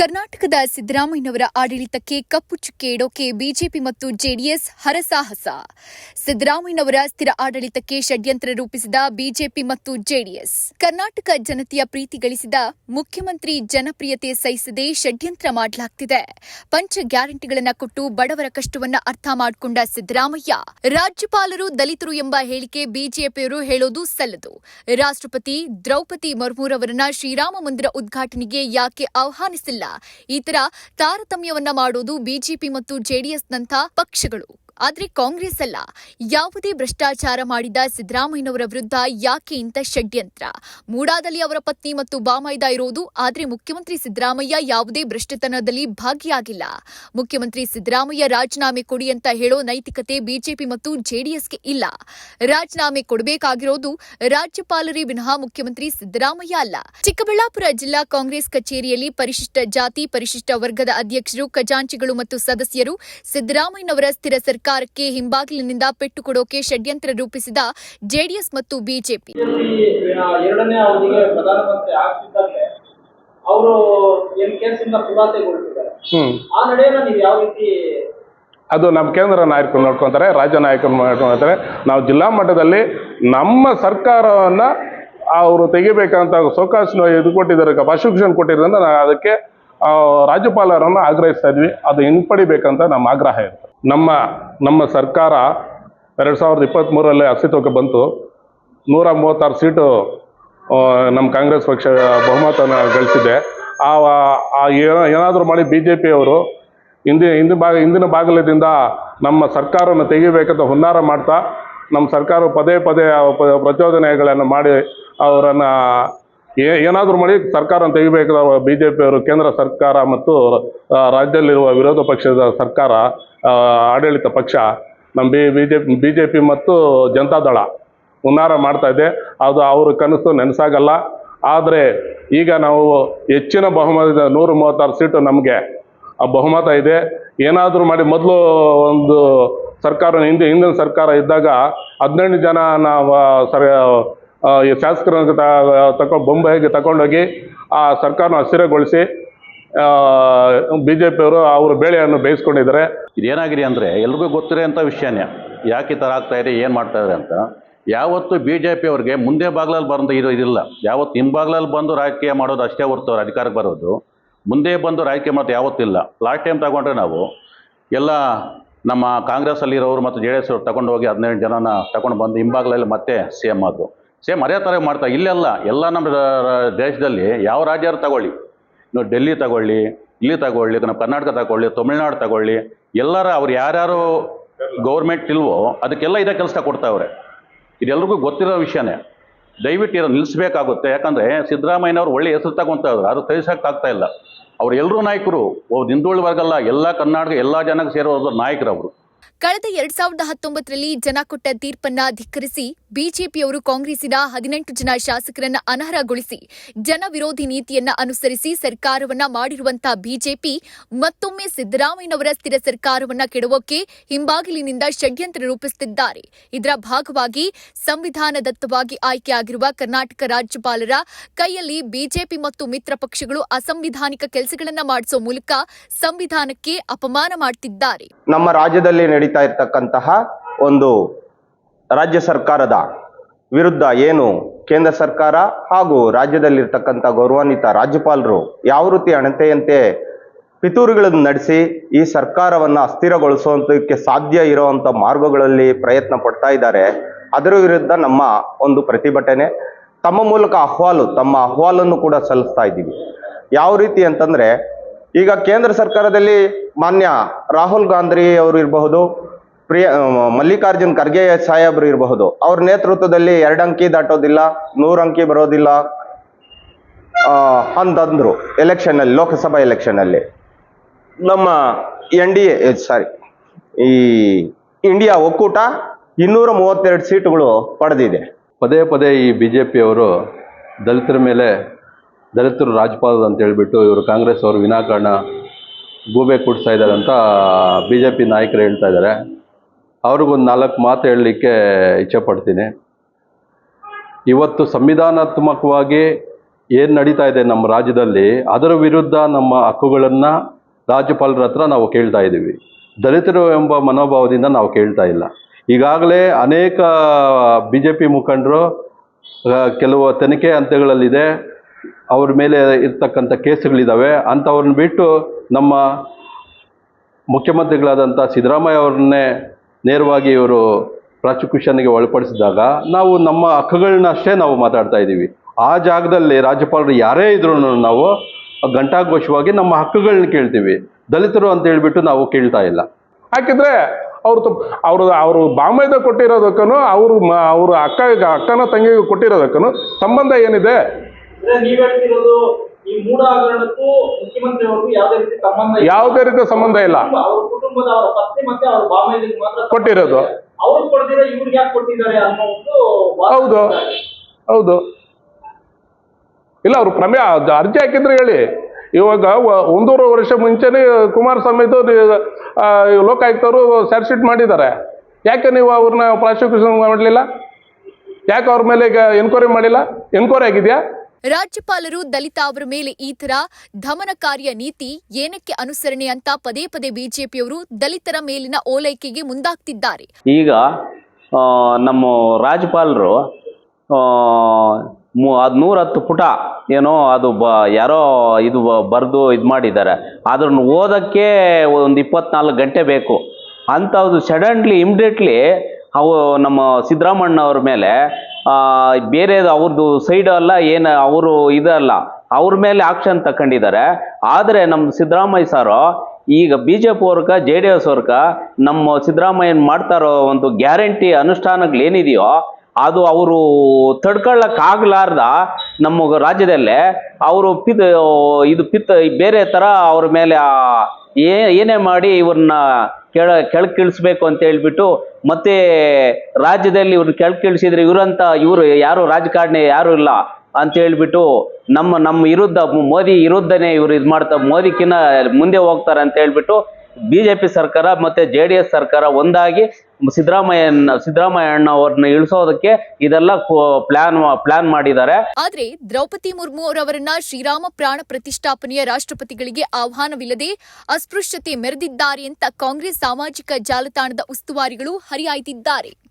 ಕರ್ನಾಟಕದ ಸಿದ್ದರಾಮಯ್ಯನವರ ಆಡಳಿತಕ್ಕೆ ಕಪ್ಪು ಚುಕ್ಕೆ ಇಡೋಕೆ ಬಿಜೆಪಿ ಮತ್ತು ಜೆಡಿಎಸ್ ಹರಸಾಹಸ. ಸಿದ್ದರಾಮಯ್ಯನವರ ಸ್ಥಿರ ಆಡಳಿತಕ್ಕೆ ಷಡ್ಯಂತ್ರ ರೂಪಿಸಿದ ಬಿಜೆಪಿ ಮತ್ತು ಜೆಡಿಎಸ್. ಕರ್ನಾಟಕ ಜನತೆಯ ಪ್ರೀತಿ ಗಳಿಸಿದ ಮುಖ್ಯಮಂತ್ರಿ ಜನಪ್ರಿಯತೆ ಸಹಿಸದೆ ಷಡ್ಯಂತ್ರ ಮಾಡಲಾಗ್ತಿದೆ. ಪಂಚ ಗ್ಯಾರಂಟಿಗಳನ್ನು ಕೊಟ್ಟು ಬಡವರ ಕಷ್ಟವನ್ನ ಅರ್ಥ ಮಾಡಿಕೊಂಡ ಸಿದ್ದರಾಮಯ್ಯ, ರಾಜ್ಯಪಾಲರು ದಲಿತರು ಎಂಬ ಹೇಳಿಕೆ ಬಿಜೆಪಿಯವರು ಹೇಳೋದು ಸಲ್ಲದು. ರಾಷ್ಟ್ರಪತಿ ದ್ರೌಪದಿ ಮುರ್ಮುರವರನ್ನ ಶ್ರೀರಾಮ ಮಂದಿರ ಉದ್ಘಾಟನೆಗೆ ಯಾಕೆ ಆಹ್ವಾನಿಸಿಲ್ಲ? ಈ ತರ ತಾರತಮ್ಯವನ್ನ ಮಾಡೋದು ಬಿಜೆಪಿ ಮತ್ತು ಜೆಡಿಎಸ್ನಂಥ ಪಕ್ಷಗಳು. ಆದ್ರೆ ಕಾಂಗ್ರೆಸ್ ಅಲ್ಲ. ಯಾವುದೇ ಭ್ರಷ್ಟಾಚಾರ ಮಾಡಿದ ಸಿದ್ದರಾಮಯ್ಯನವರ ವಿರುದ್ಧ ಯಾಕೆ ಇಂಥ ಷಡ್ಯಂತ್ರ? ಮೂಡಾದಲ್ಲಿ ಅವರ ಪತ್ನಿ ಮತ್ತು ಬಾಮೈದ ಇರೋದು, ಆದರೆ ಮುಖ್ಯಮಂತ್ರಿ ಸಿದ್ದರಾಮಯ್ಯ ಯಾವುದೇ ಭ್ರಷ್ಟತನದಲ್ಲಿ ಭಾಗಿಯಾಗಿಲ್ಲ. ಮುಖ್ಯಮಂತ್ರಿ ಸಿದ್ದರಾಮಯ್ಯ ರಾಜೀನಾಮೆ ಕೊಡಿ ಅಂತ ಹೇಳೋ ನೈತಿಕತೆ ಬಿಜೆಪಿ ಮತ್ತು ಜೆಡಿಎಸ್ಗೆ ಇಲ್ಲ. ರಾಜೀನಾಮೆ ಕೊಡಬೇಕಾಗಿರೋದು ರಾಜ್ಯಪಾಲರೇ ವಿನಃ ಮುಖ್ಯಮಂತ್ರಿ ಸಿದ್ದರಾಮಯ್ಯ ಅಲ್ಲ. ಚಿಕ್ಕಬಳ್ಳಾಪುರ ಜಿಲ್ಲಾ ಕಾಂಗ್ರೆಸ್ ಕಚೇರಿಯಲ್ಲಿ ಪರಿಶಿಷ್ಟ ಜಾತಿ, ಪರಿಶಿಷ್ಟ ವರ್ಗದ ಅಧ್ಯಕ್ಷರು, ಖಜಾಂಚಿಗಳು ಮತ್ತು ಸದಸ್ಯರು ಸಿದ್ದರಾಮಯ್ಯನವರ ಸ್ಥಿರ ಸರ್ಕಾರಕ್ಕೆ ಹಿಂಬಾಗಿಲಿನಿಂದ ಪೆಟ್ಟು ಕೊಡೋಕೆ ಷಡ್ಯಂತ್ರ ರೂಪಿಸಿದ ಜೆಡಿಎಸ್ ಮತ್ತು ಬಿಜೆಪಿ. ಎರಡನೇ ಅವಧಿಗೆ ಪ್ರಧಾನಮಂತ್ರಿ ಆಗ್ತಿದ್ದಾಗಲೇ ಅವರು ಎಂ ಇಂದ ಆ ನಡೆಯನ್ನ ನೀವು ಯಾವ ರೀತಿ ಅದು ನಮ್ಮ ಕೇಂದ್ರ ನಾಯಕರು ನೋಡ್ಕೊತಾರೆ ರಾಜ್ಯ ನಾಯಕರು ನೋಡ್ಕೊತಾರೆ. ನಾವು ಜಿಲ್ಲಾ ಮಟ್ಟದಲ್ಲಿ ನಮ್ಮ ಸರ್ಕಾರವನ್ನು ಅವರು ತೆಗಿಬೇಕಂತ ಸೌಕಾಶ ಇದು ಕೊಟ್ಟಿದ್ದಾರೆ ಪ್ರಾಸಿಕ್ಯೂಷನ್ ಕೊಟ್ಟಿರೋದ್ರಿಂದ ನಾನು ಅದಕ್ಕೆ ರಾಜ್ಯಪಾಲರನ್ನು ಆಗ್ರಹಿಸ್ತಾ ಇದ್ವಿ. ಅದು ಹಿಂಪಡಿಬೇಕಂತ ನಮ್ಮ ಆಗ್ರಹ ಇರುತ್ತೆ. ನಮ್ಮ ನಮ್ಮ ಸರ್ಕಾರ ಎರಡು ಸಾವಿರದ ಇಪ್ಪತ್ತ್ಮೂರರಲ್ಲಿ ಅಸ್ತಿತ್ವಕ್ಕೆ ಬಂತು. ನೂರ ಮೂವತ್ತಾರು ಸೀಟು ನಮ್ಮ ಕಾಂಗ್ರೆಸ್ ಪಕ್ಷ ಬಹುಮತನ ಗಳಿಸಿದೆ. ಆ ಆ ಏನೋ, ಏನಾದರೂ ಮಾಡಿ ಬಿ ಜೆ ಪಿಯವರು ಹಿಂದಿ ಹಿಂದಿ ಭಾಗ, ಹಿಂದಿನ ಭಾಗಲದಿಂದ ನಮ್ಮ ಸರ್ಕಾರವನ್ನು ತೆಗಿಬೇಕಂತ ಹುನ್ನಾರ ಮಾಡ್ತಾ, ನಮ್ಮ ಸರ್ಕಾರ ಪದೇ ಪದೇ ಪ್ರಚೋದನೆಗಳನ್ನು ಮಾಡಿ ಅವರನ್ನು ಏನಾದರೂ ಮಾಡಿ ಸರ್ಕಾರ ತೆಗಿಬೇಕು ಬಿ ಜೆ ಪಿಯವರು ಕೇಂದ್ರ ಸರ್ಕಾರ ಮತ್ತು ರಾಜ್ಯದಲ್ಲಿರುವ ವಿರೋಧ ಪಕ್ಷದ ಸರ್ಕಾರ ಆಡಳಿತ ಪಕ್ಷ, ನಮ್ಮ B B J B J P ಮತ್ತು ಜನತಾದಳ ಹುನ್ನಾರ ಮಾಡ್ತಾ ಇದೆ. ಅದು ಅವ್ರ ಕನಸು ನೆನಸಾಗಲ್ಲ. ಆದರೆ ಈಗ ನಾವು ಹೆಚ್ಚಿನ ಬಹುಮತದ ನೂರ ಮೂವತ್ತಾರು ಸೀಟು ನಮಗೆ ಆ ಬಹುಮತ ಇದೆ. ಏನಾದರೂ ಮಾಡಿ ಮೊದಲು ಒಂದು ಸರ್ಕಾರ ಹಿಂದೆ ಹಿಂದಿನ ಸರ್ಕಾರ ಇದ್ದಾಗ ಹದಿನೆಂಟು ಜನ ನಾವು ಸರ್ ಶಾಸಕರನ್ನು ತಗೊಂಡು ಬೊಂಬೈಗೆ ತಗೊಂಡೋಗಿ ಆ ಸರ್ಕಾರನ ಅಸ್ಥಿರಗೊಳಿಸಿ ಬಿ ಜೆ ಪಿಯವರು ಅವರು ಬೇಳೆಯನ್ನು ಬೇಯಿಸ್ಕೊಂಡಿದ್ದಾರೆ. ಇದೇನಾಗಿದೆ ಅಂದರೆ ಎಲ್ರಿಗೂ ಗೊತ್ತಿರೋಂಥ ವಿಷಯನೇ. ಯಾಕೆ ಈ ಥರ ಆಗ್ತಾಯಿದೆ ಏನು ಮಾಡ್ತಾ ಇದ್ದಾರೆ ಅಂತ. ಯಾವತ್ತು ಬಿ ಜೆ ಪಿ ಅವ್ರಿಗೆ ಮುಂದೆ ಬಾಗ್ಲಲ್ಲಿ ಬಂದು ಇರೋ ಇದಿಲ್ಲ. ಯಾವತ್ತು ಹಿಂಬಾಗ್ಲಲ್ಲಿ ಬಂದು ರಾಜಕೀಯ ಮಾಡೋದು ಅಷ್ಟೇ ಹೊರತು ಅವ್ರು ಅಧಿಕಾರಕ್ಕೆ ಬರೋದು. ಮುಂದೆ ಬಂದು ರಾಜಕೀಯ ಮಾಡೋದು ಯಾವತ್ತಿಲ್ಲ ಲಾಸ್ಟ್ ಟೈಮ್ ತಗೊಂಡ್ರೆ ನಾವು ಎಲ್ಲ ನಮ್ಮ ಕಾಂಗ್ರೆಸ್ಸಲ್ಲಿರೋರು ಮತ್ತು ಜೆ ಡಿ ಎಸ್ ಅವ್ರು ತಗೊಂಡು ಹೋಗಿ ಹದಿನೆಂಟು ಜನನ ತಗೊಂಡು ಬಂದು ಹಿಂಬಾಗ್ಲಲ್ಲಿ ಮತ್ತೆ ಸಿ ಎಂ ಆದರು. ಸೇಮ್ ಅದೇ ಥರ ಮಾಡ್ತಾ ಇಲ್ಲೆಲ್ಲ ಎಲ್ಲ ನಮ್ಮ ದೇಶದಲ್ಲಿ ಯಾವ ರಾಜ್ಯರು ತಗೊಳ್ಳಿ. ನೀವು ಡೆಲ್ಲಿ ತಗೊಳ್ಳಿ ಇಲ್ಲಿ ತಗೊಳ್ಳಿ ನಮ್ಮ ಕರ್ನಾಟಕ ತಗೊಳ್ಳಿ, ತಮಿಳ್ನಾಡು ತಗೊಳ್ಳಿ, ಎಲ್ಲರ, ಅವ್ರು ಯಾರ್ಯಾರು ಗೌರ್ಮೆಂಟ್ ಇಲ್ವೋ, ಅದಕ್ಕೆಲ್ಲ ಇದೇ ಕೆಲಸ ಕೊಡ್ತಾವ್ರೆ. ಇದೆಲ್ಲರಿಗೂ ಗೊತ್ತಿರೋ ವಿಷಯನೇ. ದಯವಿಟ್ಟು ಇರೋ ನಿಲ್ಲಿಸಬೇಕಾಗುತ್ತೆ ಯಾಕಂದರೆ ಸಿದ್ದರಾಮಯ್ಯನವರು ಒಳ್ಳೆ ಹೆಸರು ತಗೊತಾಯಿದ್ರು ಅದು ಆಗ್ತಾ ಇಲ್ಲ. ಅವ್ರು ಎಲ್ಲರೂ ನಾಯಕರು ಒಬ್ಬ ಹಿಂದುಳಿದ ವರ್ಗಲ್ಲ, ಎಲ್ಲ ಕರ್ನಾಟಕ, ಎಲ್ಲ ಜನಕ್ಕೆ ಸೇರೋ ನಾಯಕರು ಅವರು ಕಳೆದ ಎರಡ್ ಸಾವಿರದ ಹತ್ತೊಂಬತ್ತರಲ್ಲಿ ಜನ ಕೊಟ್ಟ ತೀರ್ಪನ್ನ ಧಿಕ್ಕರಿಸಿ ಬಿಜೆಪಿಯವರು ಕಾಂಗ್ರೆಸ್ಸಿನ ಹದಿನೆಂಟು ಜನ ಶಾಸಕರನ್ನ ಅನರ್ಹಗೊಳಿಸಿ ಜನ ವಿರೋಧಿ ನೀತಿಯನ್ನ ಅನುಸರಿಸಿ ಸರ್ಕಾರವನ್ನ ಮಾಡಿರುವಂತಹ ಬಿಜೆಪಿ ಮತ್ತೊಮ್ಮೆ ಸಿದ್ದರಾಮಯ್ಯನವರ ಸ್ಥಿರ ಸರ್ಕಾರವನ್ನ ಕೆಡವೋಕೆ ಹಿಂಬಾಗಿಲಿನಿಂದ ಷಡ್ಯಂತ್ರ ರೂಪಿಸುತ್ತಿದ್ದಾರೆ. ಇದರ ಭಾಗವಾಗಿ ಸಂವಿಧಾನದತ್ತವಾಗಿ ಆಯ್ಕೆಯಾಗಿರುವ ಕರ್ನಾಟಕ ರಾಜ್ಯಪಾಲರ ಕೈಯಲ್ಲಿ ಬಿಜೆಪಿ ಮತ್ತು ಮಿತ್ರ ಪಕ್ಷಗಳು ಅಸಂವಿಧಾನಿಕ ಕೆಲಸಗಳನ್ನ ಮಾಡಿಸುವ ಮೂಲಕ ಸಂವಿಧಾನಕ್ಕೆ ಅಪಮಾನ ಮಾಡ್ತಿದ್ದಾರೆ. ನಮ್ಮ ರಾಜ್ಯದಲ್ಲಿ ನಡೀತಾ ಇರ್ತಕ್ಕಂತಹ ಒಂದು ರಾಜ್ಯ ಸರ್ಕಾರದ ವಿರುದ್ಧ ಏನು ಕೇಂದ್ರ ಸರ್ಕಾರ ಹಾಗೂ ರಾಜ್ಯದಲ್ಲಿರ್ತಕ್ಕಂಥ ಗೌರವಾನ್ವಿತ ರಾಜ್ಯಪಾಲರು ಯಾವ ರೀತಿ ಅಣತೆಯಂತೆ ಪಿತೂರುಗಳನ್ನು ನಡೆಸಿ ಈ ಸರ್ಕಾರವನ್ನು ಅಸ್ಥಿರಗೊಳಿಸುವಂತಕ್ಕೆ ಸಾಧ್ಯ ಇರುವಂಥ ಮಾರ್ಗಗಳಲ್ಲಿ ಪ್ರಯತ್ನ ಪಡ್ತಾ ಇದ್ದಾರೆ, ಅದರ ವಿರುದ್ಧ ನಮ್ಮ ಒಂದು ಪ್ರತಿಭಟನೆ, ತಮ್ಮ ಮೂಲಕ ಅಹವಾಲು, ತಮ್ಮ ಅಹವಾಲನ್ನು ಕೂಡ ಸಲ್ಲಿಸ್ತಾ ಇದ್ದೀವಿ. ಯಾವ ರೀತಿ ಅಂತಂದ್ರೆ ಈಗ ಕೇಂದ್ರ ಸರ್ಕಾರದಲ್ಲಿ ಮಾನ್ಯ ರಾಹುಲ್ ಗಾಂಧಿ ಅವರು ಇರಬಹುದು, ಪ್ರಿಯ ಮಲ್ಲಿಕಾರ್ಜುನ್ ಖರ್ಗೆ ಸಾಹೇಬ್ರು ಇರಬಹುದು. ಅವ್ರ ನೇತೃತ್ವದಲ್ಲಿ ಎರಡು ಅಂಕಿ ದಾಟೋದಿಲ್ಲ, ನೂರು ಅಂಕಿ ಬರೋದಿಲ್ಲ. ಅಂತಂದ್ರು ಎಲೆಕ್ಷನ್ ಅಲ್ಲಿ ಲೋಕಸಭಾ ಎಲೆಕ್ಷನಲ್ಲಿ ನಮ್ಮ ಎನ್ ಡಿ ಎ ಸಾರಿ, ಈ ಇಂಡಿಯಾ ಒಕ್ಕೂಟ ಇನ್ನೂರ ಮೂವತ್ತೆರಡು ಸೀಟುಗಳು ಪಡೆದಿದೆ. ಪದೇ ಪದೇ ಈ ಬಿ ಜೆ ಪಿಯವರು ದಲಿತರ ಮೇಲೆ ದಲಿತರು ರಾಜ್ಯಪಾಲರು ಅಂತ ಹೇಳಿಬಿಟ್ಟು ಇವರು ಕಾಂಗ್ರೆಸ್ ಅವರು ವಿನಾಕಾರಣ ಗೂಬೆ ಕೂಡಿಸ್ತಾ ಇದ್ದಾರೆ ಅಂತ ಬಿ ಜೆ ಪಿ ನಾಯಕರು ಹೇಳ್ತಾ ಇದ್ದಾರೆ. ಅವ್ರಿಗೊಂದು ನಾಲ್ಕು ಮಾತು ಹೇಳಲಿಕ್ಕೆ ಇಚ್ಛೆಪಡ್ತೀನಿ. ಇವತ್ತು ಸಂವಿಧಾನಾತ್ಮಕವಾಗಿ ಏನು ನಡೀತಾ ಇದೆ ನಮ್ಮ ರಾಜ್ಯದಲ್ಲಿ, ಅದರ ವಿರುದ್ಧ ನಮ್ಮ ಹಕ್ಕುಗಳನ್ನು ರಾಜ್ಯಪಾಲರ ಹತ್ರ ನಾವು ಕೇಳ್ತಾ ಇದ್ದೀವಿ. ದಲಿತರು ಎಂಬ ಮನೋಭಾವದಿಂದ ನಾವು ಕೇಳ್ತಾ ಇಲ್ಲ. ಈಗಾಗಲೇ ಅನೇಕ ಬಿ ಜೆ ಪಿ ಮುಖಂಡರು ಕೆಲವು ತನಿಖೆ ಹಂತಗಳಲ್ಲಿದೆ. ಅವ್ರ ಮೇಲೆ ಇರ್ತಕ್ಕಂಥ ಕೇಸುಗಳಿದ್ದಾವೆ ಅಂಥವ್ರನ್ನ ಬಿಟ್ಟು ನಮ್ಮ ಮುಖ್ಯಮಂತ್ರಿಗಳಾದಂಥ ಸಿದ್ದರಾಮಯ್ಯ ಅವ್ರನ್ನೇ ನೇರವಾಗಿ ಇವರು ಪ್ರಾಸಿಕ್ಯೂಷನ್ಗೆ ಒಳಪಡಿಸಿದಾಗ ನಾವು ನಮ್ಮ ಹಕ್ಕುಗಳನ್ನ ಅಷ್ಟೇ ನಾವು ಮಾತಾಡ್ತಾ ಇದ್ದೀವಿ. ಆ ಜಾಗದಲ್ಲಿ ರಾಜ್ಯಪಾಲರು ಯಾರೇ ಇದ್ರೂ ನಾವು ಘಂಟಾಘೋಷವಾಗಿ ನಮ್ಮ ಹಕ್ಕುಗಳನ್ನ ಕೇಳ್ತೀವಿ. ದಲಿತರು ಅಂತ ಹೇಳ್ಬಿಟ್ಟು ನಾವು ಕೇಳ್ತಾ ಇಲ್ಲ. ಹಾಕಿದ್ರೆ ಅವ್ರು ಅವರು ಅವರು ಬಾಂಬೆದ ಕೊಟ್ಟಿರೋದಕ್ಕೂ ಅವರು ಅವ್ರ ಅಕ್ಕ ಅಕ್ಕನ ತಂಗಿಗೆ ಕೊಟ್ಟಿರೋದಕ್ಕೂ ಸಂಬಂಧ ಏನಿದೆ? ನೀವ್ ಹೇಳ್ತಿರೋದು ಈ ಮೂಢ ಹಗರಣಕ್ಕೂ ಮುಖ್ಯಮಂತ್ರಿ ಅವ್ರಿಗೂ ಯಾವುದೇ ರೀತಿ ಸಂಬಂಧ ಇಲ್ಲ. ಯಾವುದೇ ರೀತಿಯ ಸಂಬಂಧ ಇಲ್ಲ ಕುಟುಂಬ- ಅವ್ರ ಕುಟುಂಬದ ಅವರ ಪತ್ನಿ ಮತ್ತೆ ಅವ್ರ ಬಾಮೈದಿಗೆ ಮಾತ್ರ ಕೊಟ್ಟಿರೋದು. ಇದೆ. ಅವ್ರು ಕೊಡ್ದಿರ ಇವ್ರಿಗೆ ಯಾಕೆ ಕೊಟ್ಟಿದ್ದಾರೆ ಅನ್ನೋ ಒಂದು ವಾದ ಹೌದು. ಇದೆ. ಹೌದು ಇಲ್ಲ ಅವರು ಪ್ರಮೇಯ ಅದ್ ಅರ್ಜಿ ಹಾಕಿದ್ರೆ ಹೇಳಿ ಇವಾಗ ಒಂದೂರು ಒಂದೂವರೆ ವರ್ಷ ಮುಂಚೆನೇ ಕುಮಾರಸ್ವಾಮಿದು ಸಮೇತ ಆ, ಲೋಕಾಯುಕ್ತರು ಚಾರ್ಜ್ ಶೀಟ್ ಮಾಡಿದ್ದಾರೆ ಯಾಕೆ ನೀವು ಅವ್ರನ್ನ ಪ್ರಾಸಿಕ್ಯೂಷನ್ ಮಾಡಲಿಲ್ಲ ಯಾಕೆ ಅವ್ರ ಮೇಲೆ ಈಗ ಎನ್ಕ್ವೈರಿ ಮಾಡಿಲ್ಲ ಎನ್ಕ್ವೈರಿ ಆಗಿದೆಯಾ ರಾಜ್ಯಪಾಲರು ದಲಿತ ಅವರ ಮೇಲೆ ಈ ತರ ದಮನಕಾರಿಯ ನೀತಿ ಏನಕ್ಕೆ ಅನುಸರಣೆ ಅಂತ ಪದೇ ಪದೇ ಬಿಜೆಪಿಯವರು ದಲಿತರ ಮೇಲಿನ ಓಲೈಕೆಗೆ ಮುಂದಾಗ್ತಿದ್ದಾರೆ. ಈಗ ನಮ್ಮ ರಾಜ್ಯಪಾಲರು ಅದು ನೂರ ಹತ್ತು ಪುಟ ಏನೋ ಅದು ಬ, ಯಾರೋ ಇದು ಬರೆದು ಇದು ಮಾಡಿದ್ದಾರೆ. ಅದನ್ನು ಓದೋಕ್ಕೆ ಒಂದು ಇಪ್ಪತ್ನಾಲ್ಕು ಗಂಟೆ ಬೇಕು. ಅಂಥದ್ದು ಸಡನ್ಲಿ ಇಮಿಡಿಯೇಟ್ಲಿ ಅವು ನಮ್ಮ ಸಿದ್ದರಾಮಣ್ಣವ್ರ ಮೇಲೆ ಬೇರೆ ಅವ್ರದ್ದು ಸೈಡ್ ಅಲ್ಲ, ಏನು ಅವರು ಇದಲ್ಲ ಅವ್ರ ಮೇಲೆ ಆಕ್ಷನ್ ತಕೊಂಡಿದ್ದಾರೆ ಆದರೆ ನಮ್ಮ ಸಿದ್ದರಾಮಯ್ಯ ಸಾರು, ಈಗ ಬಿ ಜೆ ಪಿ ವರ್ಗ ಜೆ ಡಿ ಎಸ್ ವರ್ಗ ನಮ್ಮ ಸಿದ್ದರಾಮಯ್ಯನ ಮಾಡ್ತಾರೋ ಒಂದು ಗ್ಯಾರಂಟಿ ಅನುಷ್ಠಾನಗಳು ಏನಿದೆಯೋ, ಅದು ಅವರು ತಡ್ಕೊಳ್ಳೋಕ್ಕಾಗಲಾರ್ದ ನಮ್ಮ ರಾಜ್ಯದಲ್ಲೇ, ಅವರು ಪಿತ್, ಇದು ಪಿತ್ ಬೇರೆ ಥರ ಅವ್ರ ಮೇಲೆ ಏ, ಏನೇ ಮಾಡಿ ಇವ್ರನ್ನ ಕೆಳ, ಕೆಳಗಿಳಿಸ್ಬೇಕು ಅಂತ ಹೇಳ್ಬಿಟ್ಟು ಮತ್ತೆ ರಾಜ್ಯದಲ್ಲಿ ಇವ್ರನ್ನ ಕೆಳಗಿಳಿಸಿದ್ರೆ ಇವರಂತ ಇವರು ಯಾರು ರಾಜಕಾರಣಿ ಯಾರು ಇಲ್ಲ ಅಂತ ಹೇಳ್ಬಿಟ್ಟು ನಮ್ಮ ನಮ್ಮ ವಿರುದ್ಧ ಮೋದಿ ವಿರುದ್ಧನೇ ಇವ್ರು ಇದು ಮಾಡ್ತಾ ಮೋದಿಕಿನ್ನ ಮುಂದೆ ಹೋಗ್ತಾರೆ ಅಂತ ಹೇಳ್ಬಿಟ್ಟು ಬಿ ಜೆ ಪಿ ಸರ್ಕಾರ ಮತ್ತೆ ಜೆ ಡಿ ಎಸ್ ಸರ್ಕಾರ ಒಂದಾಗಿ ಸಿದ್ದರಾಮಯ್ಯ ಸಿದ್ದರಾಮಯ್ಯಣ್ಣ ಅವ್ರನ್ನ ಇಳಿಸೋದಕ್ಕೆ ಇದೆಲ್ಲ ಪ್ಲಾನ್ ಪ್ಲಾನ್ ಮಾಡಿದ್ದಾರೆ. ಆದ್ರೆ ದ್ರೌಪದಿ ಮುರ್ಮು ಅವರವರನ್ನ ಶ್ರೀರಾಮ ಪ್ರಾಣ ಪ್ರತಿಷ್ಠಾಪನೆಯ ರಾಷ್ಟ್ರಪತಿಗಳಿಗೆ ಆಹ್ವಾನವಿಲ್ಲದೆ ಅಸ್ಪೃಶ್ಯತೆ ಮೆರೆದಿದ್ದಾರೆ ಅಂತ ಕಾಂಗ್ರೆಸ್ ಸಾಮಾಜಿಕ ಜಾಲತಾಣದ ಉಸ್ತುವಾರಿಗಳು ಹರಿಹಾಯ್ದಿದ್ದಾರೆ.